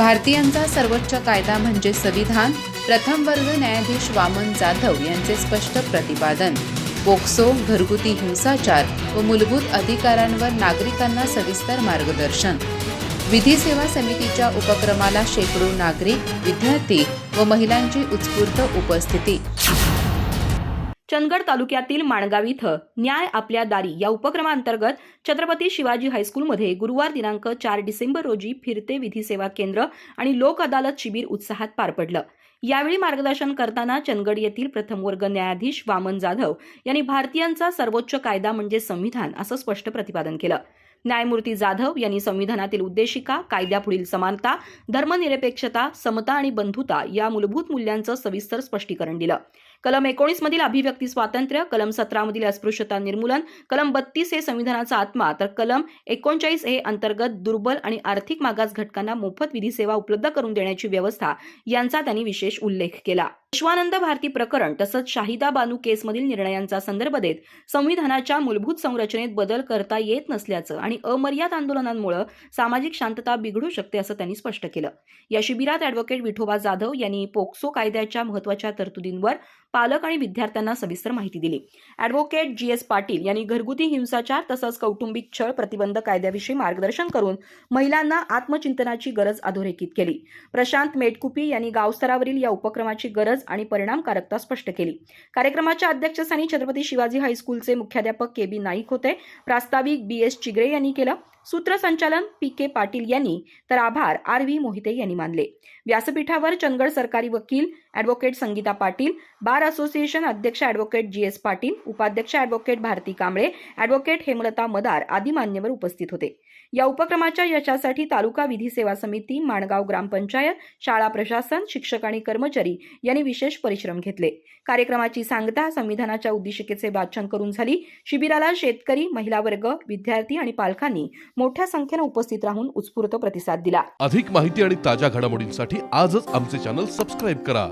भारतीयांचा सर्वोच्च कायदा म्हणजे संविधान प्रथम वर्ग न्यायाधीश वामन जाधव यांचे स्पष्ट प्रतिपादन. पोक्सो घरगुती हिंसाचार व मूलभूत अधिकारांवर नागरिकांना सविस्तर मार्गदर्शन. विधी सेवा समितीच्या उपक्रमाला शेकडो नागरिक विद्यार्थी व महिलांची उत्स्फूर्त उपस्थिती. चंदगड तालुक्यातील माणगाव इथं न्याय आपल्या दारी या उपक्रमांतर्गत छत्रपती शिवाजी हायस्कूलमध्ये गुरुवार दिनांक चार डिसेंबर रोजी फिरते विधी सेवा केंद्र आणि लोक अदालत शिबिर उत्साहात पार पडलं. यावेळी मार्गदर्शन करताना चंदगड येथील प्रथम वर्ग न्यायाधीश वामन जाधव यांनी भारतीयांचा सर्वोच्च कायदा म्हणजे संविधान असं स्पष्ट प्रतिपादन केलं. न्यायमूर्ती जाधव यांनी संविधानातील उद्देशिका कायद्यापुढील समानता धर्मनिरपेक्षता समता आणि बंधुता या मूलभूत मूल्यांचं सविस्तर स्पष्टीकरण दिलं. कलम एकोणीस मधील अभिव्यक्ती स्वातंत्र्य कलम सतरामधील अस्पृश्यता निर्मूलन कलम बत्तीस हे संविधानाचा आत्मा तर कलम एकोणचाळीस हे अंतर्गत दुर्बल आणि आर्थिक मागास घटकांना मोफत विधी सेवा उपलब्ध करून देण्याची व्यवस्था यांचा त्यांनी विशेष उल्लेख केला. विश्वानंद भारती प्रकरण तसंच शाहिदा बानू केसमधील निर्णयांचा संदर्भ देत संविधानाच्या मूलभूत संरचनेत बदल करता येत नसल्याचं आणि अमर्याद आंदोलनांमुळे सामाजिक शांतता बिघडू शकते असं त्यांनी स्पष्ट केलं. या शिबिरात अॅडव्होकेट विठोबा जाधव यांनी पोक्सो कायद्याच्या महत्त्वाच्या तरतुदींवर पालक आणि विद्यार्थ्यांना सविस्तर माहिती दिली. अॅडव्होकेट जी एस पाटील यांनी घरगुती हिंसाचार तसंच कौटुंबिक छळ प्रतिबंध कायद्याविषयी मार्गदर्शन करून महिलांना आत्मचिंतनाची गरज अधोरेखित केली. प्रशांत मेटकुपी यांनी गावस्तरावरील या उपक्रमाची गरज आणि परिणामकारकता स्पष्ट केली. कार्यक्रमाच्या अध्यक्षस्थानी छत्रपती शिवाजी हायस्कूलचे मुख्याध्यापक के बी नाईक होते. प्रास्ताविक बी एस चिगरे यांनी केलं. सूत्रसंचालन पी के पाटील यांनी तर आभार आर व्ही मोहिते यांनी मानले. व्यासपीठावर चंदगड सरकारी वकील advocate Sangita Patil bar association अध्यक्ष ऍडव्होकेट जी एस पाटील उपाध्यक्ष अॅडव्होकेट भारती कांबळे ऍडव्होकेट हेमलता मदार आदी मान्यवर उपस्थित होते. या उपक्रमाच्या यशासाठी तालुका विधी सेवा समिती माणगाव ग्रामपंचायत शाळा प्रशासन शिक्षक आणि कर्मचारी यांनी विशेष परिश्रम घेतले. कार्यक्रमाची सांगता संविधानाच्या उद्दिष्टिकेचे वाचन करून झाली. शिबिराला शेतकरी महिला वर्ग विद्यार्थी आणि पालकांनी मोठ्या संख्येनं उपस्थित राहून उत्स्फूर्त प्रतिसाद दिला. अधिक माहिती आणि ताज्या घडामोडींसाठी आजच आमचे चॅनल सबस्क्राईब करा.